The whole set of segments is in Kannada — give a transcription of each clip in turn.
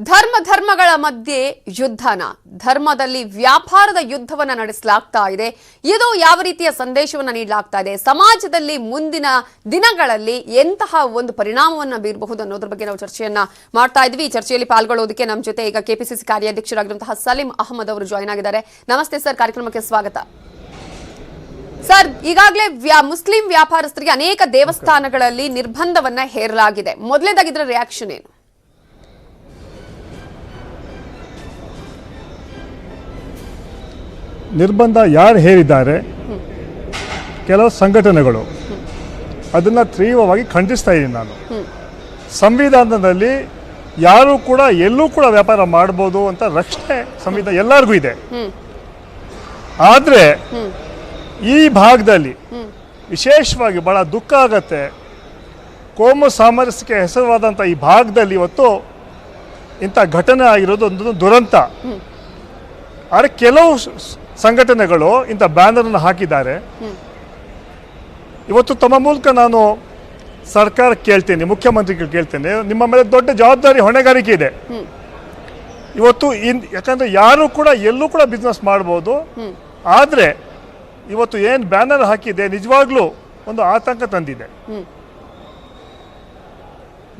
ಧರ್ಮ ಧರ್ಮಗಳ ಮಧ್ಯೆ ಯುದ್ಧನ. ಧರ್ಮದಲ್ಲಿ ವ್ಯಾಪಾರದ ಯುದ್ಧವನ್ನ ನಡೆಸಲಾಗ್ತಾ ಇದೆ. ಇದು ಯಾವ ರೀತಿಯ ಸಂದೇಶವನ್ನ ನೀಡಲಾಗ್ತಾ ಇದೆ? ಸಮಾಜದಲ್ಲಿ ಮುಂದಿನ ದಿನಗಳಲ್ಲಿ ಎಂತಹ ಒಂದು ಪರಿಣಾಮವನ್ನ ಬೀರಬಹುದು ಅನ್ನೋದ್ರ ಬಗ್ಗೆ ನಾವು ಚರ್ಚೆಯನ್ನ ಮಾಡ್ತಾ ಇದ್ವಿ. ಈ ಚರ್ಚೆಯಲ್ಲಿ ಪಾಲ್ಗೊಳ್ಳೋದಕ್ಕೆ ನಮ್ಮ ಜೊತೆ ಈಗ ಕೆಪಿಸಿಸಿ ಕಾರ್ಯಾಧ್ಯಕ್ಷರಾಗಿರುವಂತಹ ಸಲೀಂ ಅಹಮದ್ ಅವರು ಜಾಯ್ನ್ ಆಗಿದ್ದಾರೆ. ನಮಸ್ತೆ ಸರ್, ಕಾರ್ಯಕ್ರಮಕ್ಕೆ ಸ್ವಾಗತ. ಸರ್, ಈಗಾಗಲೇ ವ್ಯಾ, ಮುಸ್ಲಿಂ ವ್ಯಾಪಾರಸ್ಥರಿಗೆ ಅನೇಕ ದೇವಸ್ಥಾನಗಳಲ್ಲಿ ನಿರ್ಬಂಧವನ್ನ ಹೇರಲಾಗಿದೆ. ಮೊದಲೇದಾಗಿದ್ರೆ ರಿಯಾಕ್ಷನ್ ಏನು? ನಿರ್ಬಂಧ ಯಾರು ಹೇರಿದ್ದಾರೆ, ಕೆಲವು ಸಂಘಟನೆಗಳು ಅದನ್ನು ತೀವ್ರವಾಗಿ ಖಂಡಿಸ್ತಾ ಇದ್ದೀನಿ ನಾನು. ಸಂವಿಧಾನದಲ್ಲಿ ಯಾರು ಕೂಡ, ಎಲ್ಲೂ ಕೂಡ ವ್ಯಾಪಾರ ಮಾಡ್ಬೋದು ಅಂತ ರಕ್ಷಣೆ ಸಂವಿಧಾನ ಎಲ್ಲರಿಗೂ ಇದೆ. ಆದರೆ ಈ ಭಾಗದಲ್ಲಿ ವಿಶೇಷವಾಗಿ ಬಹಳ ದುಃಖ ಆಗತ್ತೆ. ಕೋಮು ಸಾಮರಸ್ಯಕ್ಕೆ ಹೆಸರುವಾದಂಥ ಈ ಭಾಗದಲ್ಲಿ ಇವತ್ತು ಇಂಥ ಘಟನೆ ಆಗಿರೋದು ಒಂದು ದುರಂತ. ಆದರೆ ಕೆಲವು ಸಂಘಟನೆಗಳು ಇಂಥ ಬ್ಯಾನರನ್ನು ಹಾಕಿದ್ದಾರೆ. ಇವತ್ತು ತಮ್ಮ ಮೂಲಕ ನಾನು ಸರ್ಕಾರ ಕೇಳ್ತೇನೆ, ಮುಖ್ಯಮಂತ್ರಿಗಳು ಕೇಳ್ತೇನೆ, ನಿಮ್ಮ ಮೇಲೆ ದೊಡ್ಡ ಜವಾಬ್ದಾರಿ ಹೊಣೆಗಾರಿಕೆ ಇದೆ. ಇವತ್ತು ಇನ್, ಯಾಕಂದ್ರೆ ಯಾರು ಕೂಡ, ಎಲ್ಲೂ ಕೂಡ ಬಿಸ್ನೆಸ್ ಮಾಡ್ಬೋದು. ಆದರೆ ಇವತ್ತು ಏನು ಬ್ಯಾನರ್ ಹಾಕಿದೆ, ನಿಜವಾಗ್ಲೂ ಒಂದು ಆತಂಕ ತಂದಿದೆ.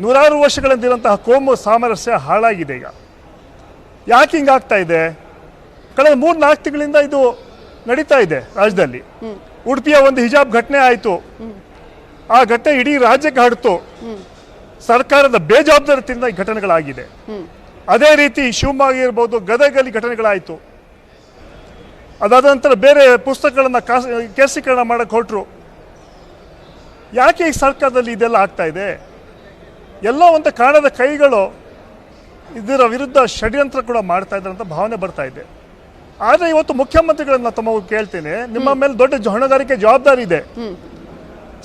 ನೂರಾರು ವರ್ಷಗಳಿಂದಿರುವಂತಹ ಕೋಮು ಸಾಮರಸ್ಯ ಹಾಳಾಗಿದೆ ಈಗ. ಯಾಕೆ ಹಿಂಗಾಗ್ತಾ ಇದೆ? ಕಳೆದ ಮೂರು ನಾಲ್ಕು ತಿಂಗಳಿಂದ ಇದು ನಡೀತಾ ಇದೆ ರಾಜ್ಯದಲ್ಲಿ. ಉಡುಪಿಯ ಒಂದು ಹಿಜಾಬ್ ಘಟನೆ ಆಯಿತು. ಆ ಘಟನೆ ಇಡೀ ರಾಜ್ಯಕ್ಕೆ ಹರಡ್ತು. ಸರ್ಕಾರದ ಬೇಜವಾಬ್ದಾರಿಯಿಂದ ಈ ಘಟನೆಗಳಾಗಿದೆ. ಅದೇ ರೀತಿ ಶಿವಮೊಗ್ಗ ಇರ್ಬೋದು, ಗದಗಲ್ಲಿ ಘಟನೆಗಳಾಯಿತು. ಅದಾದ ನಂತರ ಬೇರೆ ಪುಸ್ತಕಗಳನ್ನು ಕಾಸ್ ಕೇಸೀಕರಣ ಮಾಡಕ್ಕೆ ಹೊರಟರು. ಯಾಕೆ ಈ ಸರ್ಕಾರದಲ್ಲಿ ಇದೆಲ್ಲ ಆಗ್ತಾ ಇದೆ? ಎಲ್ಲ ಒಂದು ಕಾಣದ ಕೈಗಳು ಇದರ ವಿರುದ್ಧ ಷಡ್ಯಂತ್ರ ಕೂಡ ಮಾಡ್ತಾ ಇದ್ದಾರೆ ಅಂತ ಭಾವನೆ ಬರ್ತಾ ಇದೆ. ಆದರೆ ಇವತ್ತು ಮುಖ್ಯಮಂತ್ರಿಗಳನ್ನ ತಮ್ಮ ಕೇಳ್ತೇನೆ. ನಿಮ್ಮ ಮೇಲೆ ದೊಡ್ಡ ಹೊಣೆಗಾರಿಕೆ ಜವಾಬ್ದಾರಿ ಇದೆ.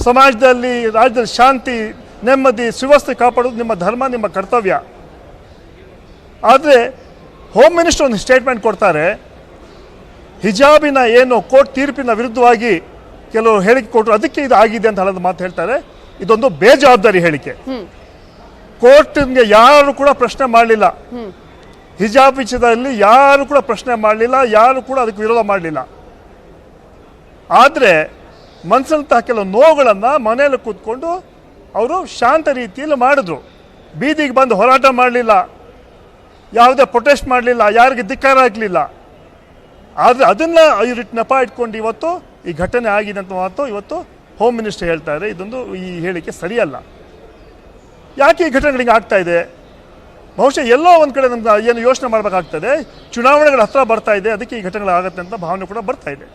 ಸಮಾಜದಲ್ಲಿ ರಾಜ್ಯದಲ್ಲಿ ಶಾಂತಿ ನೆಮ್ಮದಿ ಸುವ್ಯವಸ್ಥೆ ಕಾಪಾಡೋದು ನಿಮ್ಮ ಧರ್ಮ ನಿಮ್ಮ ಕರ್ತವ್ಯ. ಆದರೆ ಹೋಮ್ ಮಿನಿಸ್ಟರ್ ಒಂದು ಸ್ಟೇಟ್ಮೆಂಟ್ ಕೊಡ್ತಾರೆ. ಹಿಜಾಬಿನ ಏನು ಕೋರ್ಟ್ ತೀರ್ಪಿನ ವಿರುದ್ಧವಾಗಿ ಕೆಲವರು ಹೇಳಿಕೆ ಕೊಟ್ಟರು ಅದಕ್ಕೆ ಇದು ಆಗಿದೆ ಅಂತ ಹೇಳೋದು ಮಾತು ಹೇಳ್ತಾರೆ. ಇದೊಂದು ಬೇಜವಾಬ್ದಾರಿ ಹೇಳಿಕೆ. ಕೋರ್ಟ್ಗೆ ಯಾರು ಕೂಡ ಪ್ರಶ್ನೆ ಮಾಡಲಿಲ್ಲ. ಹಿಜಾಬ್ ವಿಷಯದಲ್ಲಿ ಯಾರು ಕೂಡ ಪ್ರಶ್ನೆ ಮಾಡಲಿಲ್ಲ, ಯಾರು ಕೂಡ ಅದಕ್ಕೆ ವಿರೋಧ ಮಾಡಲಿಲ್ಲ. ಆದರೆ ಮನಸ್ಸಂತಹ ಕೆಲವು ನೋವುಗಳನ್ನು ಮನೆಯಲ್ಲಿ ಕೂತ್ಕೊಂಡು ಅವರು ಶಾಂತ ರೀತಿಯಲ್ಲಿ ಮಾಡಿದ್ರು. ಬೀದಿಗೆ ಬಂದು ಹೋರಾಟ ಮಾಡಲಿಲ್ಲ, ಯಾವುದೇ ಪ್ರೊಟೆಸ್ಟ್ ಮಾಡಲಿಲ್ಲ, ಯಾರಿಗೆ ಧಿಕ್ಕಾರ ಆಗಲಿಲ್ಲ ಆದರೆ ಅದನ್ನು ಇಟ್ಟು ನೆಪ ಇಟ್ಕೊಂಡು ಇವತ್ತು ಈ ಘಟನೆ ಆಗಿದೆ ಅಂತ ಮಾತು ಇವತ್ತು ಹೋಮ್ ಮಿನಿಸ್ಟರ್ ಹೇಳ್ತಾರೆ ಇದೊಂದು ಈ ಹೇಳಿಕೆ ಸರಿಯಲ್ಲ. ಯಾಕೆ ಈ ಘಟನೆಗಳಿಗೆ ಆಗ್ತಾ ಇದೆ? ಬಹುಶಃ ಎಲ್ಲೋ ಒಂದು ಕಡೆ ನಮ್ಗೆ ಏನು ಯೋಚನೆ ಮಾಡಬೇಕಾಗ್ತದೆ. ಚುನಾವಣೆಗಳ ಹತ್ರ ಬರ್ತಾ ಇದೆ ಅದಕ್ಕೆ ಈ ಘಟನೆಗಳಾಗತ್ತೆ ಅಂತ ಭಾವನೆ ಕೂಡ ಬರ್ತಾ ಇದೆ.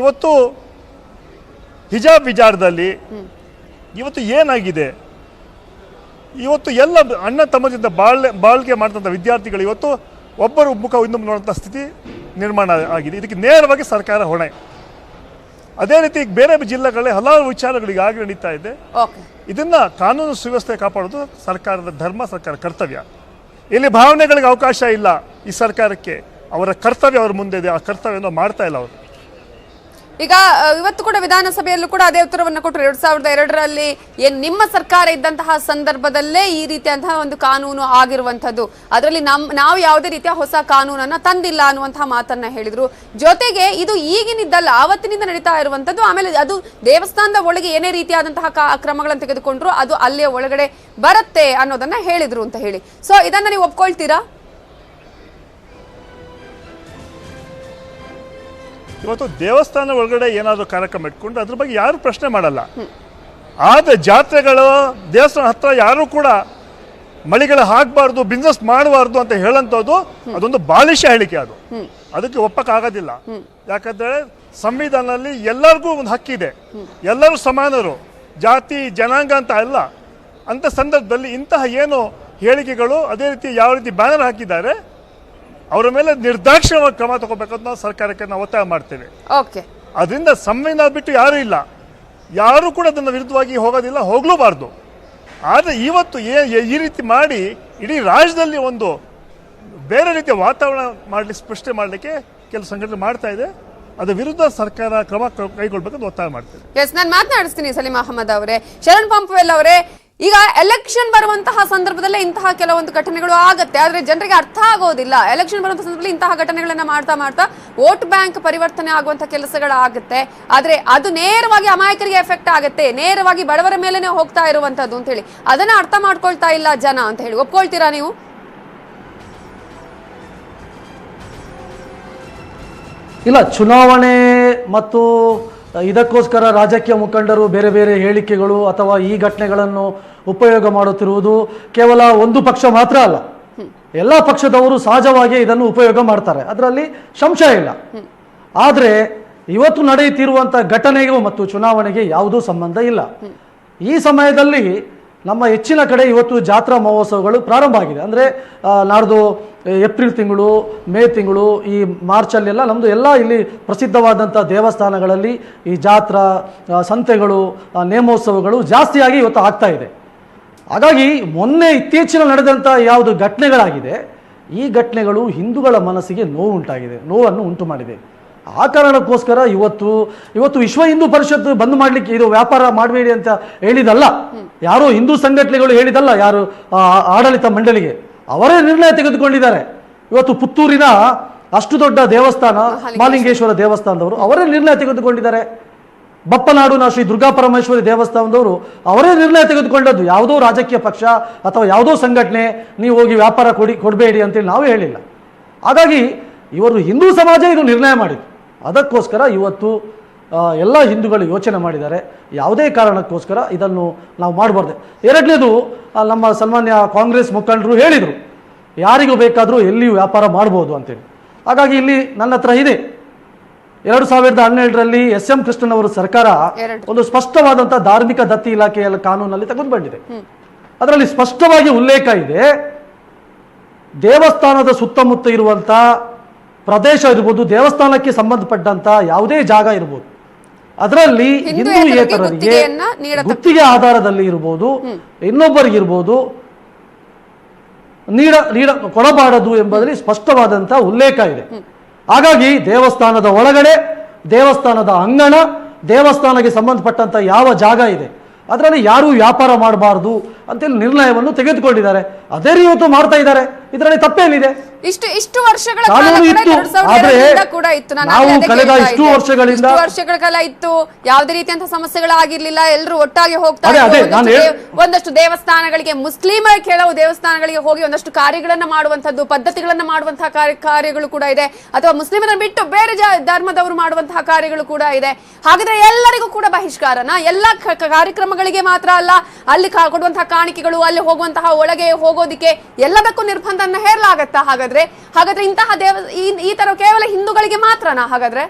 ಇವತ್ತು ಹಿಜಾಬ್ ವಿಚಾರದಲ್ಲಿ ಇವತ್ತು ಏನಾಗಿದೆ? ಇವತ್ತು ಎಲ್ಲ ಅಣ್ಣ ತಮ್ಮದಿಂದ ಬಾಳ್ ಬಾಳ್ಗೆ ಮಾಡ್ತಂಥ ವಿದ್ಯಾರ್ಥಿಗಳು ಇವತ್ತು ಒಬ್ಬರು ಮುಖ ಇನ್ನೊಬ್ಬರು ನೋಡುವಂಥ ಸ್ಥಿತಿ ನಿರ್ಮಾಣ ಆಗಿದೆ. ಇದಕ್ಕೆ ನೇರವಾಗಿ ಸರ್ಕಾರ ಹೊಣೆ. ಅದೇ ರೀತಿ ಬೇರೆ ಜಿಲ್ಲೆಗಳಲ್ಲಿ ಹಲವಾರು ವಿಚಾರಗಳಿಗೆ ಈಗಾಗಲೇ ನಡೀತಾ ಇದೆ. ಇದನ್ನ ಕಾನೂನು ಸುವ್ಯವಸ್ಥೆ ಕಾಪಾಡೋದು ಸರ್ಕಾರದ ಧರ್ಮ ಸರ್ಕಾರ ಕರ್ತವ್ಯ. ಇಲ್ಲಿ ಭಾವನೆಗಳಿಗೆ ಅವಕಾಶ ಇಲ್ಲ ಈ ಸರ್ಕಾರಕ್ಕೆ. ಅವರ ಕರ್ತವ್ಯ ಅವ್ರ ಮುಂದೆ ಇದೆ ಆ ಕರ್ತವ್ಯವನ್ನು ಮಾಡ್ತಾ ಇಲ್ಲ ಅವರು. ಈಗ ಇವತ್ತು ಕೂಡ ವಿಧಾನಸಭೆಯಲ್ಲೂ ಕೂಡ ಅದೇ ಉತ್ತರವನ್ನು ಕೊಟ್ಟರು. ಎರಡ್ ಸಾವಿರದ ಎರಡರಲ್ಲಿ ಏನ್ ನಿಮ್ಮ ಸರ್ಕಾರ ಇದ್ದಂತಹ ಸಂದರ್ಭದಲ್ಲೇ ಈ ರೀತಿಯಂತಹ ಒಂದು ಕಾನೂನು ಆಗಿರುವಂತದ್ದು ಅದರಲ್ಲಿ ನಮ್, ನಾವು ಯಾವುದೇ ರೀತಿಯ ಹೊಸ ಕಾನೂನನ್ನ ತಂದಿಲ್ಲ ಅನ್ನುವಂತಹ ಮಾತನ್ನ ಹೇಳಿದ್ರು. ಜೊತೆಗೆ ಇದು ಈಗಿನಿದ್ದಲ್ಲ, ಆವತ್ತಿನಿಂದ ನಡೀತಾ ಇರುವಂತದ್ದು ಆಮೇಲೆ ಅದು ದೇವಸ್ಥಾನದ ಒಳಗೆ ಏನೇ ರೀತಿಯಾದಂತಹ ಕ್ರಮಗಳನ್ನು ತೆಗೆದುಕೊಂಡ್ರು, ಅದು ಅಲ್ಲಿಯ ಒಳಗಡೆ ಬರುತ್ತೆ ಅನ್ನೋದನ್ನ ಹೇಳಿದ್ರು ಅಂತ ಹೇಳಿ. ಸೊ ಇದನ್ನ ನೀವು ಒಪ್ಕೊಳ್ತೀರಾ? ಇವತ್ತು ದೇವಸ್ಥಾನ ಒಳಗಡೆ ಏನಾದರೂ ಕಾರ್ಯಕ್ರಮ ಇಟ್ಕೊಂಡು ಅದ್ರ ಬಗ್ಗೆ ಯಾರು ಪ್ರಶ್ನೆ ಮಾಡಲ್ಲ. ಆದ ಜಾತ್ರೆಗಳು, ದೇವಸ್ಥಾನ ಹತ್ರ ಯಾರು ಕೂಡ ಮಳಿಗಳು ಹಾಕಬಾರ್ದು ಬಿಸ್ನೆಸ್ ಮಾಡಬಾರ್ದು ಅಂತ ಹೇಳಂಥದ್ದು ಅದೊಂದು ಬಾಲಿಶ ಹೇಳಿಕೆ ಅದು. ಅದಕ್ಕೆ ಒಪ್ಪಕ್ಕಾಗೋದಿಲ್ಲ. ಯಾಕಂದ್ರೆ ಸಂವಿಧಾನದಲ್ಲಿ ಎಲ್ಲರಿಗೂ ಒಂದು ಹಕ್ಕಿದೆ ಎಲ್ಲರೂ ಸಮಾನರು. ಜಾತಿ, ಜನಾಂಗ ಅಂತ ಅಲ್ಲ. ಅಂತ ಸಂದರ್ಭದಲ್ಲಿ ಇಂತಹ ಏನು ಹೇಳಿಕೆಗಳು ಅದೇ ರೀತಿ ಯಾವ ರೀತಿ ಬ್ಯಾನರ್ ಹಾಕಿದ್ದಾರೆ ಅವರ ಮೇಲೆ ನಿರ್ದಾಕ್ಷಿಣ್ಯವಾಗಿ ಕ್ರಮ ತಗೋಬೇಕಂತ ನಾವು ಸರ್ಕಾರಕ್ಕೆ ನಾವು ಒತ್ತಾಯ ಮಾಡ್ತೇವೆ. ಓಕೆ. ಅದರಿಂದ ಸಂವಿಧಾನ ಬಿಟ್ಟು ಯಾರೂ ಇಲ್ಲ. ಯಾರು ಕೂಡ ಅದನ್ನು ವಿರುದ್ಧವಾಗಿ ಹೋಗೋದಿಲ್ಲ ಹೋಗ್ಲೂಬಾರ್ದು. ಆದರೆ ಇವತ್ತು ಏ- ಈ ರೀತಿ ಮಾಡಿ ಇಡೀ ರಾಜ್ಯದಲ್ಲಿ ಒಂದು ಬೇರೆ ರೀತಿಯ ವಾತಾವರಣ ಮಾಡಲಿ ಸೃಷ್ಟಿ ಮಾಡಲಿಕ್ಕೆ ಕೆಲವು ಸಂಘಟನೆ ಮಾಡ್ತಾ ಇದೆ. ಅದರ ವಿರುದ್ಧ ಸರ್ಕಾರ ಕ್ರಮ ಕೈಗೊಳ್ಬೇಕಂತ ಒತ್ತಾಯ ಮಾಡ್ತೇವೆ. ಎಸ್ ನಾನು ಮಾತನಾಡಿಸ್ತೀನಿ ಸಲೀಂ ಅಹಮದ್ ಅವರೇ. ಶರಣ್ ಪಂಪವೆಲ್ ಅವರೇ ಈಗ ಎಲೆಕ್ಷನ್ ಬರುವಂತಹ ಸಂದರ್ಭದಲ್ಲೇ ಇಂತಹ ಕೆಲವೊಂದು ಘಟನೆಗಳು ಆಗತ್ತೆ. ಆದ್ರೆ ಜನರಿಗೆ ಅರ್ಥ ಆಗೋದಿಲ್ಲ. ಎಲೆಕ್ಷನ್ ಬರುವಂತಹ ಸಂದರ್ಭದಲ್ಲಿ ಇಂತಹ ಘಟನೆಗಳನ್ನ ಮಾಡ್ತಾ ಮಾಡ್ತಾ ವೋಟ್ ಬ್ಯಾಂಕ್ ಪರಿವರ್ತನೆ ಆಗುವಂತಹ ಕೆಲಸಗಳಾಗುತ್ತೆ ಆದ್ರೆ ಅದು ನೇರವಾಗಿ ಅಮಾಯಕರಿಗೆ ಎಫೆಕ್ಟ್ ಆಗುತ್ತೆ. ನೇರವಾಗಿ ಬಡವರ ಮೇಲೆನೆ ಹೋಗ್ತಾ ಇರುವಂತದ್ದು ಅಂತ ಹೇಳಿ. ಅದನ್ನ ಅರ್ಥ ಮಾಡ್ಕೊಳ್ತಾ ಇಲ್ಲ ಜನ ಅಂತ ಹೇಳಿ. ಒಪ್ಕೊಳ್ತೀರಾ ನೀವು? ಇಲ್ಲ, ಚುನಾವಣೆ ಮತ್ತು ಇದಕ್ಕೋಸ್ಕರ ರಾಜಕೀಯ ಮುಖಂಡರು ಬೇರೆ ಬೇರೆ ಹೇಳಿಕೆಗಳು ಅಥವಾ ಈ ಘಟನೆಗಳನ್ನು ಉಪಯೋಗ ಮಾಡುತ್ತಿರುವುದು ಕೇವಲ ಒಂದು ಪಕ್ಷ ಮಾತ್ರ ಅಲ್ಲ. ಎಲ್ಲ ಪಕ್ಷದವರು ಸಹಜವಾಗಿ ಇದನ್ನು ಉಪಯೋಗ ಮಾಡ್ತಾರೆ. ಅದರಲ್ಲಿ ಸಂಶಯ ಇಲ್ಲ. ಆದರೆ ಇವತ್ತು ನಡೆಯುತ್ತಿರುವಂಥ ಘಟನೆಗೂ ಮತ್ತು ಚುನಾವಣೆಗೆ ಯಾವುದೂ ಸಂಬಂಧ ಇಲ್ಲ. ಈ ಸಮಯದಲ್ಲಿ ನಮ್ಮ ಹೆಚ್ಚಿನ ಕಡೆ ಇವತ್ತು ಜಾತ್ರಾ ಮಹೋತ್ಸವಗಳು ಪ್ರಾರಂಭ ಆಗಿದೆ. ಅಂದರೆ ನಾಡ್ದು ಏಪ್ರಿಲ್ ತಿಂಗಳು, ಮೇ ತಿಂಗಳು, ಈ ಮಾರ್ಚಲ್ಲೆಲ್ಲ ನಮ್ಮದು ಎಲ್ಲ ಇಲ್ಲಿ ಪ್ರಸಿದ್ಧವಾದಂಥ ದೇವಸ್ಥಾನಗಳಲ್ಲಿ ಈ ಜಾತ್ರಾ ಸಂತೆಗಳು ನೇಮೋತ್ಸವಗಳು ಜಾಸ್ತಿಯಾಗಿ ಇವತ್ತು ಆಗ್ತಾ ಇದೆ. ಹಾಗಾಗಿ ಮೊನ್ನೆ ಇತ್ತೀಚಿನ ನಡೆದಂಥ ಯಾವುದು ಘಟನೆಗಳಾಗಿದೆ, ಈ ಘಟನೆಗಳು ಹಿಂದೂಗಳ ಮನಸ್ಸಿಗೆ ನೋವು ಉಂಟಾಗಿದೆ ನೋವನ್ನು ಉಂಟು ಮಾಡಿದೆ ಆ ಕಾರಣಕ್ಕೋಸ್ಕರ ಇವತ್ತು ಇವತ್ತು ವಿಶ್ವ ಹಿಂದೂ ಪರಿಷತ್ ಬಂದ್ ಮಾಡ್ಲಿಕ್ಕೆ ಇದು ವ್ಯಾಪಾರ ಮಾಡಬೇಡಿ ಅಂತ ಹೇಳಿದಲ್ಲ. ಯಾರು ಹಿಂದೂ ಸಂಘಟನೆಗಳು ಹೇಳಿದಲ್ಲ ಯಾರು ಆ, ಆಡಳಿತ ಮಂಡಳಿಗೆ. ಅವರೇ ನಿರ್ಣಯ ತೆಗೆದುಕೊಂಡಿದ್ದಾರೆ. ಇವತ್ತು ಪುತ್ತೂರಿನ ಅಷ್ಟು ದೊಡ್ಡ ದೇವಸ್ಥಾನ ಮಾಲಿಂಗೇಶ್ವರ ದೇವಸ್ಥಾನದವರು ಅವರೇ ನಿರ್ಣಯ ತೆಗೆದುಕೊಂಡಿದ್ದಾರೆ. ಬಪ್ಪನಾಡುನ ಶ್ರೀ ದುರ್ಗಾ ಪರಮೇಶ್ವರಿ ದೇವಸ್ಥಾನದವರು ಅವರೇ ನಿರ್ಣಯ ತೆಗೆದುಕೊಂಡದ್ದು. ಯಾವುದೋ ರಾಜಕೀಯ ಪಕ್ಷ ಅಥವಾ ಯಾವುದೋ ಸಂಘಟನೆ ನೀವು ಹೋಗಿ ವ್ಯಾಪಾರ ಕೊಡಿ ಕೊಡಬೇಡಿ ಅಂತೇಳಿ ನಾವೇ ಹೇಳಿಲ್ಲ. ಹಾಗಾಗಿ ಇವರು ಹಿಂದೂ ಸಮಾಜ ಇದು ನಿರ್ಣಯ ಮಾಡಿತು ಅದಕ್ಕೋಸ್ಕರ ಇವತ್ತು ಎಲ್ಲ ಹಿಂದೂಗಳು ಯೋಚನೆ ಮಾಡಿದ್ದಾರೆ. ಯಾವುದೇ ಕಾರಣಕ್ಕೋಸ್ಕರ ಇದನ್ನು ನಾವು ಮಾಡಬಾರ್ದು. ಎರಡನೇದು ನಮ್ಮ ಸನ್ಮಾನ್ಯ ಕಾಂಗ್ರೆಸ್ ಮುಖಂಡರು ಹೇಳಿದರು ಯಾರಿಗೂ ಬೇಕಾದರೂ ಎಲ್ಲಿಯೂ ವ್ಯಾಪಾರ ಮಾಡ್ಬೋದು ಅಂತೇಳಿ. ಹಾಗಾಗಿ ಇಲ್ಲಿ ನನ್ನ ಹತ್ರ ಇದೆ. ಎರಡು ಸಾವಿರದ ಹನ್ನೆರಡರಲ್ಲಿ ಎಸ್ ಎಂ ಕೃಷ್ಣನ್ ಸರ್ಕಾರ ಒಂದು ಸ್ಪಷ್ಟವಾದಂತಹ ಧಾರ್ಮಿಕ ದತ್ತಿ ಇಲಾಖೆಯ ಕಾನೂನಲ್ಲಿ ತಗೊಂಡು ಬಂದಿದೆ ಅದರಲ್ಲಿ ಸ್ಪಷ್ಟವಾಗಿ ಉಲ್ಲೇಖ ಇದೆ ದೇವಸ್ಥಾನದ ಸುತ್ತಮುತ್ತ ಇರುವಂತ ಪ್ರದೇಶ ಇರ್ಬೋದು ದೇವಸ್ಥಾನಕ್ಕೆ ಸಂಬಂಧಪಟ್ಟಂತ ಯಾವುದೇ ಜಾಗ ಇರ್ಬೋದು. ಅದರಲ್ಲಿ ಹಿಂದೂ ಹಿಂದೂ ಏತರರಿಗೆ ಏತರರಿಗೆ ಗುತ್ತಿಗೆಯನ್ನ ನೀಡತಕ್ಕ- ಗುತ್ತಿಗೆ ಆಧಾರದಲ್ಲಿ ಇರ್ಬೋದು ಇನ್ನೊಬ್ಬರಿಗಿರ್ಬೋದು ನೀಡ ನೀಡ ಕೊಡಬಾರದು ಎಂಬುದರಲ್ಲಿ ಸ್ಪಷ್ಟವಾದಂತಹ ಉಲ್ಲೇಖ ಇದೆ. ಹಾಗಾಗಿ ದೇವಸ್ಥಾನದ ಒಳಗಡೆ ದೇವಸ್ಥಾನದ ಅಂಗಣ ದೇವಸ್ಥಾನಕ್ಕೆ ಸಂಬಂಧಪಟ್ಟಂತ ಯಾವ ಜಾಗ ಇದೆ ಅದರಲ್ಲಿ ಯಾರೂ ವ್ಯಾಪಾರ ಮಾಡಬಾರದು ಅಂತೇಳಿ ನಿರ್ಣಯವನ್ನು ತೆಗೆದುಕೊಂಡಿದ್ದಾರೆ. ಅದೇ ರೀತಿ ಮಾಡ್ತಾ ಇದ್ದಾರೆ. ಇದರಲ್ಲಿ ತಪ್ಪೇನಿದೆ? ಇಷ್ಟು ಇಷ್ಟು ವರ್ಷಗಳ ಕಾಲ ಕೂಡ ಇತ್ತು, ಎರಡು ಸಾವಿರದ ಆದ್ರೆ ಎರಡರಿಂದ ಕೂಡ ಇತ್ತು. ನಾನು ನಾವು ಅದೇ ಕಳೆದ ಕೇಳ್ತಾ ಇಷ್ಟು ಇದ್ದೆ. ವರ್ಷಗಳಿಂದ- ಇಷ್ಟು ವರ್ಷಗಳ ಕಾಲ ಇತ್ತು. ಯಾವುದೇ ರೀತಿಯಂತಹ ಸಮಸ್ಯೆಗಳಾಗಿರ್ಲಿಲ್ಲ. ಎಲ್ಲರೂ ಒಟ್ಟಾಗಿ ಹೋಗ್ತಾ ಅದೇ, ಇದ್ರು. ಅದೇ, ಒಂದಷ್ಟು ನಾನು ದೇವ- ಒಂದಷ್ಟು ದೇವಸ್ಥಾನಗಳಿಗೆ ಮುಸ್ಲಿಮರ ಕೆಲವು ದೇವಸ್ಥಾನಗಳಿಗೆ ಹೋಗಿ ಒಂದಷ್ಟು ಕಾರ್ಯಗಳನ್ನ ಮಾಡುವಂತದ್ದು ಪದ್ಧತಿಗಳನ್ನ ಮಾಡುವಂತಹ ಕಾರ್ಯ- ಕಾರ್ಯಗಳು ಕೂಡ ಇದೆ. ಅಥವಾ ಮುಸ್ಲಿಮರನ್ನ ಬಿಟ್ಟು ಬೇರೆ ಜಾ- ಧರ್ಮದವರು ಮಾಡುವಂತಹ ಕಾರ್ಯಗಳು ಕೂಡ ಇದೆ. ಹಾಗಾದ್ರೆ ಎಲ್ಲರಿಗೂ ಕೂಡ ಬಹಿಷ್ಕಾರನ ಎಲ್ಲ ಕ- ಕ- ಕಾರ್ಯಕ್ರಮಗಳಿಗೆ ಮಾತ್ರ ಅಲ್ಲ ಅಲ್ಲಿ ಕಾ- ಕೊಡುವಂತಹ ಕಾಣಿಕೆಗಳು ಅಲ್ಲಿ ಹೋಗುವಂತಹ ಒಳಗೆ ಹೋಗೋದಿಕ್ಕೆ ಎಲ್ಲದಕ್ಕೂ ನಿರ್ಬಂಧನ ಹೇರಲಾಗತ್ತಾ ಹಾಗಾದ್ರೆ? ಹಾಗಾದ್ರೆ ಇಂತಹ ದೇವ ಈ ತರ ಕೇವಲ ಹಿಂದೂಗಳಿಗೆ ಮಾತ್ರನಾ ಹಾಗಾದ್ರೆ?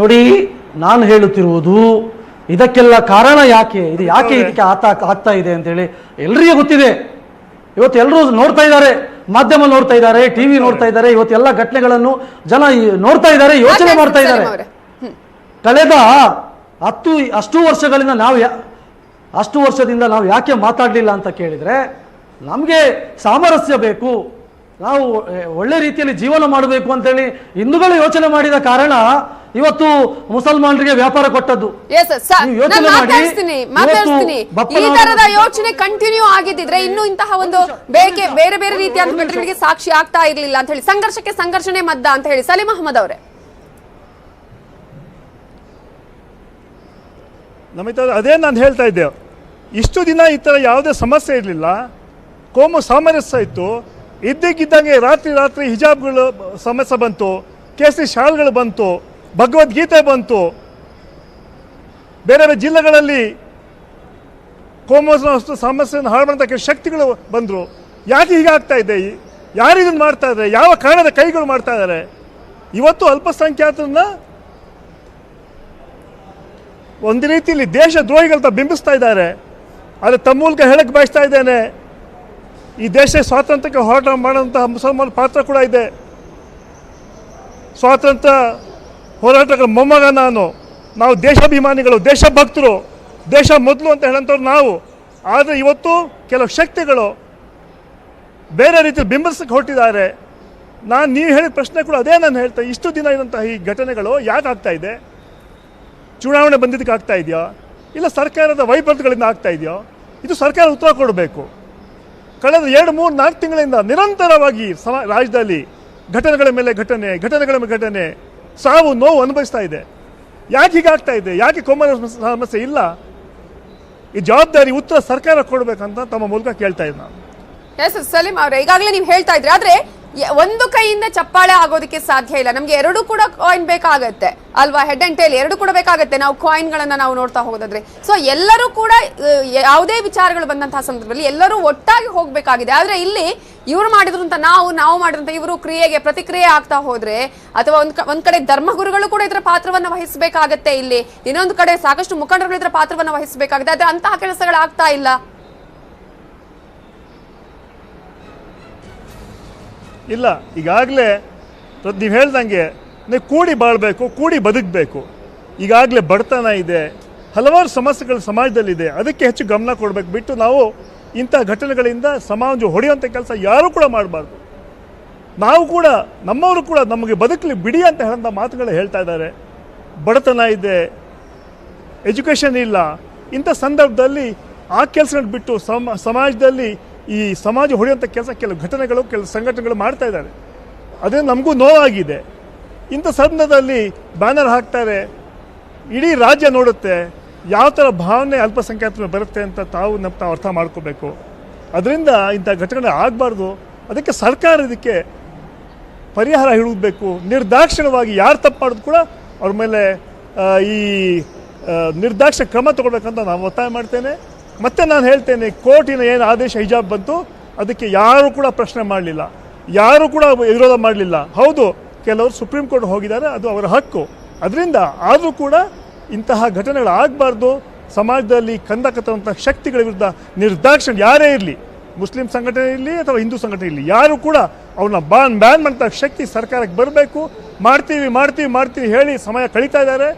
ನೋಡಿ ನಾನು ಹೇಳುತ್ತಿರುವುದು ಇದಕ್ಕೆಲ್ಲ ಕಾರಣ ಯಾಕೆ? ಇದು ಯಾಕೆ ಇದಕ್ಕೆ ಆತ ಆಗ್ತಾ ಇದೆ ಅಂತೇಳಿ ಎಲ್ರಿಗೂ ಗೊತ್ತಿದೆ. ಇವತ್ತು ಎಲ್ಲರೂ ನೋಡ್ತಾ ಇದ್ದಾರೆ ಮಾಧ್ಯಮ ನೋಡ್ತಾ ಇದ್ದಾರೆ ಟಿವಿ ನೋಡ್ತಾ ಇದ್ದಾರೆ ಇವತ್ತು ಎಲ್ಲ ಘಟನೆಗಳನ್ನು ಜನ ನೋಡ್ತಾ ಇದ್ದಾರೆ ಯೋಚನೆ ಮಾಡ್ತಾ ಇದ್ದಾರೆ. ಕಳೆದ ಹತ್ತು ಅಷ್ಟು ವರ್ಷಗಳಿಂದ ನಾವು ಯಾ- ಅಷ್ಟು ವರ್ಷದಿಂದ ನಾವು ಯಾಕೆ ಮಾತಾಡಲಿಲ್ಲ ಅಂತ ಕೇಳಿದರೆ ನಮಗೆ ಸಾಮರಸ್ಯ ಬೇಕು. ನಾವು ಒಳ್ಳೆ ರೀತಿಯಲ್ಲಿ ಜೀವನ ಮಾಡಬೇಕು ಅಂತೇಳಿ ಹಿಂದೂಗಳು ಯೋಚನೆ ಮಾಡಿದ ಕಾರಣ ಇವತ್ತು ಮುಸಲ್ಮಾನರಿಗೆ ವ್ಯಾಪಾರ ಕೊಟ್ಟದ್ದು. ಯೋಚನೆ ಮಾಡಿ, ಈ ತರದ ಯೋಚನೆ ಕಂಟಿನ್ಯೂ ಆಗಿದ್ದಿದ್ರೆ ಇನ್ನು ಇಂತಹ ಒಂದು ಬೇಕೆ ಬೇರೆ ಬೇರೆ ರೀತಿಯ ಸಾಕ್ಷಿ ಆಗ್ತಾ ಇರ್ಲಿಲ್ಲ ಅಂತ ಹೇಳಿ ಸಂಘರ್ಷಕ್ಕೆ ಸಂಘರ್ಷಣೆ ಮದ್ದ ಅಂತ ಹೇಳಿ ಸಲೀಂ ಅಹಮದ್ ಅವರೇ. ನಮಿತ ಅದೇ ನಾನು ಹೇಳ್ತಾ ಇದ್ದೆ. ಇಷ್ಟು ದಿನ ಈ ಥರ ಯಾವುದೇ ಸಮಸ್ಯೆ ಇರಲಿಲ್ಲ. ಕೋಮು ಸಾಮರಸ್ಯ ಇತ್ತು. ಇದ್ದಕ್ಕಿದ್ದಂಗೆ ರಾತ್ರಿ ರಾತ್ರಿ ಹಿಜಾಬ್ಗಳು ಸಮಸ್ಯೆ ಬಂತು. ಕೇಸರಿ ಶಾಲ್ಗಳು ಬಂತು. ಭಗವದ್ಗೀತೆ ಬಂತು. ಬೇರೆ ಬೇರೆ ಜಿಲ್ಲೆಗಳಲ್ಲಿ ಕೋಮು ಸಮಸ್ಯೆಯನ್ನು ಹಾಳು ಶಕ್ತಿಗಳು ಬಂದರು. ಯಾಕೆ ಹೀಗಾಗ್ತಾ ಇದೆ? ಯಾರು ಇದನ್ನು ಮಾಡ್ತಾ ಇದ್ದಾರೆ ಯಾವ ಕಾರಣದ ಕೈಗಳು ಮಾಡ್ತಾ ಇದ್ದಾರೆ ಇವತ್ತು ಅಲ್ಪಸಂಖ್ಯಾತರನ್ನ ಒಂದು ರೀತಿಯಲ್ಲಿ ದೇಶ ದ್ರೋಹಿಗಳಂತ ಬಿಂಬಿಸ್ತಾ ಇದ್ದಾರೆ. ಆದರೆ ತಮ್ಮ ಮೂಲಕ ಹೇಳಕ್ಕೆ ಬಯಸ್ತಾ ಇದ್ದೇನೆ. ಈ ದೇಶ ಸ್ವಾತಂತ್ರ್ಯಕ್ಕೆ ಹೋರಾಟ ಮಾಡುವಂತಹ ಮುಸಲ್ಮಾನ ಪಾತ್ರ ಕೂಡ ಇದೆ. ಸ್ವಾತಂತ್ರ್ಯ ಹೋರಾಟಗಳ ಮೊಮ್ಮಗ ನಾನು. ನಾವು ದೇಶಾಭಿಮಾನಿಗಳು, ದೇಶಭಕ್ತರು, ದೇಶ ಮೊದಲು ಅಂತ ಹೇಳೋಂಥವ್ರು ನಾವು. ಆದರೆ ಇವತ್ತು ಕೆಲವು ಶಕ್ತಿಗಳು ಬೇರೆ ರೀತಿ ಬಿಂಬಿಸಕ್ಕೆ ಹೊರಟಿದ್ದಾರೆ. ನಾನು ನೀವು ಹೇಳಿದ ಪ್ರಶ್ನೆ ಕೂಡ ಅದೇ ನಾನು ಹೇಳ್ತೇನೆ ಇಷ್ಟು. ದಿನ ಇರುವಂತಹ ಈ ಘಟನೆಗಳು ಯಾಕೆ ಇದೆ? ಚುನಾವಣೆ ಬಂದಿದ್ದಕ್ಕೆ ಆಗ್ತಾ ಇದೆಯಾ? ಇಲ್ಲ ಸರ್ಕಾರದ ವೈಫಲ್ಯಗಳಿಂದ ಆಗ್ತಾ ಇದೆಯೋ? ಇದು ಸರ್ಕಾರ ಉತ್ತರ ಕೊಡಬೇಕು. ಕಳೆದ ಎರಡು, ಮೂರು, ನಾಲ್ಕು ತಿಂಗಳಿಂದ ನಿರಂತರವಾಗಿ ಸಮ, ರಾಜ್ಯದಲ್ಲಿ ಘಟನೆಗಳ ಮೇಲೆ ಘಟನೆ, ಘಟನೆಗಳ ಮೇಲೆ ಘಟನೆ, ಸಾವು, ನೋವು ಅನುಭವಿಸ್ತಾ ಇದೆ. ಯಾಕೆ ಹೀಗಾಗ್ತಾ ಇದೆ? ಯಾಕೆ ಕೊಮ್ಮ ಸಮಸ್ಯೆ ಇಲ್ಲ? ಈ ಜವಾಬ್ದಾರಿ ಉತ್ತರ ಸರ್ಕಾರ ಕೊಡಬೇಕಂತ ತಮ್ಮ ಮೂಲಕ ಕೇಳ್ತಾ ಇದ್ದೀನಿ ನಾನು. ಸಲೀಂ ಅವರೇ, ಈಗಾಗಲೇ ನೀವು ಹೇಳ್ತಾ ಇದ್ರಿ, ಆದ್ರೆ ಒಂದು ಕೈಯಿಂದ ಚಪ್ಪಾಳೆ ಆಗೋದಕ್ಕೆ ಸಾಧ್ಯ ಇಲ್ಲ. ನಮ್ಗೆ ಎರಡು ಕೂಡ ಕಾಯಿನ್ ಬೇಕಾಗತ್ತೆ. ಅಲ್ವಾ? ಹೆಡ್ ಅಂಡ್ ಟೇಲ್ ಎರಡು ಕೂಡ ಬೇಕಾಗತ್ತೆ. ನಾವು ಕಾಯಿನ್ ಗಳನ್ನ ನಾವು ನೋಡ್ತಾ ಹೋಗೋದಾದ್ರೆ. ಸೊ ಎಲ್ಲರೂ ಕೂಡ ಯಾವುದೇ ವಿಚಾರಗಳು ಬಂದಂತಹ ಸಂದರ್ಭದಲ್ಲಿ ಎಲ್ಲರೂ ಒಟ್ಟಾಗಿ ಹೋಗ್ಬೇಕಾಗಿದೆ. ಆದ್ರೆ ಇಲ್ಲಿ ಇವ್ರು ಮಾಡಿದ್ರು ಅಂತ ನಾವು ನಾವು ಮಾಡಿದಂತ ಇವರು ಕ್ರಿಯೆಗೆ ಪ್ರತಿಕ್ರಿಯೆ ಆಗ್ತಾ ಹೋದ್ರೆ, ಅಥವಾ ಒಂದ್ ಒಂದ್ ಕಡೆ ಧರ್ಮಗುರುಗಳು ಕೂಡ ಇದರ ಪಾತ್ರವನ್ನ ವಹಿಸಬೇಕಾಗತ್ತೆ ಇಲ್ಲಿ. ಇನ್ನೊಂದು ಕಡೆ ಸಾಕಷ್ಟು ಮುಖಂಡರುಗಳು ಇದರ ಪಾತ್ರವನ್ನ ವಹಿಸಬೇಕಾಗುತ್ತೆ. ಆದ್ರೆ ಅಂತಹ ಕೆಲಸಗಳಾಗ್ತಾ ಇಲ್ಲ. ಇಲ್ಲ, ಈಗಾಗಲೇ ನೀವು ಹೇಳ್ದಂಗೆ ನೀವು ಕೂಡಿ ಬಾಳಬೇಕು, ಕೂಡಿ ಬದುಕಬೇಕು. ಈಗಾಗಲೇ ಬಡತನ ಇದೆ, ಹಲವಾರು ಸಮಸ್ಯೆಗಳು ಸಮಾಜದಲ್ಲಿದೆ, ಅದಕ್ಕೆ ಹೆಚ್ಚು ಗಮನ ಕೊಡಬೇಕು. ಬಿಟ್ಟು ನಾವು ಇಂಥ ಘಟನೆಗಳಿಂದ ಸಮಾಜ ಹೊಡೆಯುವಂಥ ಕೆಲಸ ಯಾರೂ ಕೂಡ ಮಾಡಬಾರ್ದು. ನಾವು ಕೂಡ, ನಮ್ಮವರು ಕೂಡ ನಮಗೆ ಬದುಕಲಿ ಬಿಡಿ ಅಂತ ಹೇಳಿದ ಮಾತುಗಳು ಹೇಳ್ತಾ ಇದ್ದಾರೆ. ಬಡತನ ಇದೆ, ಎಜುಕೇಷನ್ ಇಲ್ಲ. ಇಂಥ ಸಂದರ್ಭದಲ್ಲಿ ಆ ಕೆಲಸಗಳು ಬಿಟ್ಟು ಸಮ ಸಮಾಜದಲ್ಲಿ ಈ ಸಮಾಜ ಹೊಡೆಯುವಂಥ ಕೆಲಸ ಕೆಲವು ಘಟನೆಗಳು, ಕೆಲವು ಸಂಘಟನೆಗಳು ಮಾಡ್ತಾ ಇದ್ದಾರೆ. ಅದೇ ನಮಗೂ ನೋವಾಗಿದೆ. ಇಂಥ ಸಂದರ್ಭದಲ್ಲಿ ಬ್ಯಾನರ್ ಹಾಕ್ತಾರೆ, ಇಡೀ ರಾಜ್ಯ ನೋಡುತ್ತೆ, ಯಾವ ಥರ ಭಾವನೆ ಅಲ್ಪಸಂಖ್ಯಾತರ ಬರುತ್ತೆ ಅಂತ ತಾವು ನಮ್ಮ ತಾವು ಅರ್ಥ ಮಾಡ್ಕೋಬೇಕು. ಅದರಿಂದ ಇಂಥ ಘಟನೆ ಆಗಬಾರ್ದು. ಅದಕ್ಕೆ ಸರ್ಕಾರ ಇದಕ್ಕೆ ಪರಿಹಾರ ಹಿಡಿದಬೇಕು ನಿರ್ದಾಕ್ಷಿಣ್ಯವಾಗಿ ಯಾರು ತಪ್ಪು ಮಾಡೋದು ಕೂಡ ಅವ್ರ ಮೇಲೆ ಈ ನಿರ್ದಾಕ್ಷ ಕ್ರಮ ತಗೊಳ್ಬೇಕಂತ ನಾನು ಒತ್ತಾಯ ಮಾಡ್ತೇನೆ. ಮತ್ತೆ ನಾನು ಹೇಳ್ತೇನೆ, ಕೋರ್ಟಿನ ಏನು ಆದೇಶ ಹಿಜಾಬ್ ಬಂತು, ಅದಕ್ಕೆ ಯಾರು ಕೂಡ ಪ್ರಶ್ನೆ ಮಾಡಲಿಲ್ಲ. ಯಾರು ಕೂಡ ವಿರೋಧ ಮಾಡಲಿಲ್ಲ. ಹೌದು, ಕೆಲವರು ಸುಪ್ರೀಂ ಕೋರ್ಟ್ ಹೋಗಿದ್ದಾರೆ, ಅದು ಅವರ ಹಕ್ಕು. ಅದರಿಂದ ಆದರೂ ಕೂಡ ಇಂತಹ ಘಟನೆಗಳು ಆಗಬಾರ್ದು. ಸಮಾಜದಲ್ಲಿ ಕಂದಕತ್ತುವಂಥ ಶಕ್ತಿಗಳ ವಿರುದ್ಧ ನಿರ್ದಾಕ್ಷಿಣ್ಯ ಯಾರೇ ಇರಲಿ, ಮುಸ್ಲಿಂ ಸಂಘಟನೆ ಇರಲಿ ಅಥವಾ ಹಿಂದೂ ಸಂಘಟನೆ ಇರಲಿ, ಯಾರು ಕೂಡ ಅವ್ರನ್ನ ಬಾನ್ ಬ್ಯಾನ್ ಮಾಡ್ತಾ ಶಕ್ತಿ ಸರ್ಕಾರಕ್ಕೆ ಬರಬೇಕು. ಮಾಡ್ತೀವಿ ಮಾಡ್ತೀವಿ ಮಾಡ್ತೀವಿ ಹೇಳಿ ಸಮಯ ಕಳೀತಾ ಇದ್ದಾರೆ.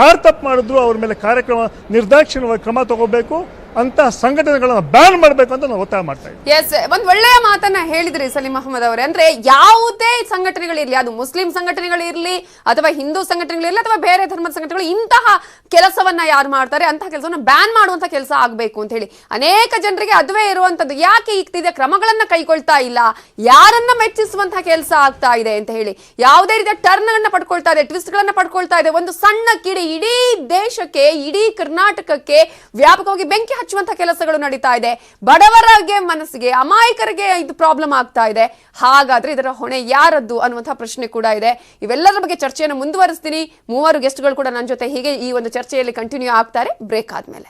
ಯಾರು ತಪ್ಪು ಮಾಡಿದ್ರು ಅವ್ರ ಮೇಲೆ ಕಾರ್ಯಕ್ರಮ, ನಿರ್ದಾಕ್ಷಿಣ್ಯವಾಗಿ ಕ್ರಮ ತಗೋಬೇಕು. ಅಂತ ಸಂಘಟನೆಗಳನ್ನ ಬ್ಯಾನ್ ಮಾಡಬೇಕು ಅಂತ ನಾವು ಒತ್ತಾಯ ಮಾಡ್ತಾ ಎಸ್ ಒಂದ್ ಒಳ್ಳೆಯ ಮಾತನ್ನ ಹೇಳಿದ್ರಿ ಸಲೀಂ ಅಹಮದ್ ಅವರೇ. ಅಂದ್ರೆ ಯಾವುದೇ ಸಂಘಟನೆಗಳಿರ್ಲಿ, ಅದು ಮುಸ್ಲಿಂ ಸಂಘಟನೆಗಳಿರ್ಲಿ, ಅಥವಾ ಹಿಂದೂ ಸಂಘಟನೆಗಳಿರ್ಲಿ, ಅಥವಾ ಬೇರೆ ಧರ್ಮದ ಸಂಘಟನೆಗಳು, ಇಂತಹ ಕೆಲಸವನ್ನ ಯಾರು ಮಾಡ್ತಾರೆ, ಅಂತಹ ಕೆಲಸವನ್ನ ಬ್ಯಾನ್ ಮಾಡುವಂತ ಕೆಲಸ ಆಗ್ಬೇಕು ಅಂತ ಹೇಳಿ. ಅನೇಕ ಜನರಿಗೆ ಅದುವೇ ಇರುವಂತದ್ದು, ಯಾಕೆ ಈಗ ಕ್ರಮಗಳನ್ನ ಕೈಗೊಳ್ತಾ ಇಲ್ಲ? ಯಾರನ್ನ ಮೆಚ್ಚಿಸುವಂತಹ ಕೆಲಸ ಆಗ್ತಾ ಇದೆ ಅಂತ ಹೇಳಿ. ಯಾವುದೇ ರೀತಿಯ ಟರ್ನ್ ಅನ್ನ ಪಡ್ಕೊಳ್ತಾ ಇದೆ ಟ್ವಿಸ್ಟ್ ಗಳನ್ನ ಪಡ್ಕೊಳ್ತಾ ಇದೆ. ಒಂದು ಸಣ್ಣ ಕಿಡಿ ಇಡೀ ದೇಶಕ್ಕೆ, ಇಡೀ ಕರ್ನಾಟಕಕ್ಕೆ ವ್ಯಾಪಕವಾಗಿ ಬೆಂಕಿ ಹಚ್ಚುವಂತ ಕೆಲಸಗಳು ನಡೀತಾ ಇದೆ. ಬಡವರಿಗೆ ಮನಸ್ಸಿಗೆ, ಅಮಾಯಕರಿಗೆ ಇದು ಪ್ರಾಬ್ಲಮ್ ಆಗ್ತಾ ಇದೆ. ಹಾಗಾದ್ರೆ ಇದರ ಹೊಣೆ ಯಾರದ್ದು ಅನ್ನುವಂತಹ ಪ್ರಶ್ನೆ ಕೂಡ ಇದೆ. ಇವೆಲ್ಲದರ ಬಗ್ಗೆ ಚರ್ಚೆಯನ್ನು ಮುಂದುವರಿಸ್ತೀನಿ. ಮೂವರು ಗೆಸ್ಟ್ಗಳು ಕೂಡ ನನ್ನ ಜೊತೆ ಹೀಗೆ ಈ ಒಂದು ಚರ್ಚೆಯಲ್ಲಿ ಕಂಟಿನ್ಯೂ ಆಗ್ತಾರೆ. ಬ್ರೇಕ್ ಆದ್ಮೇಲೆ.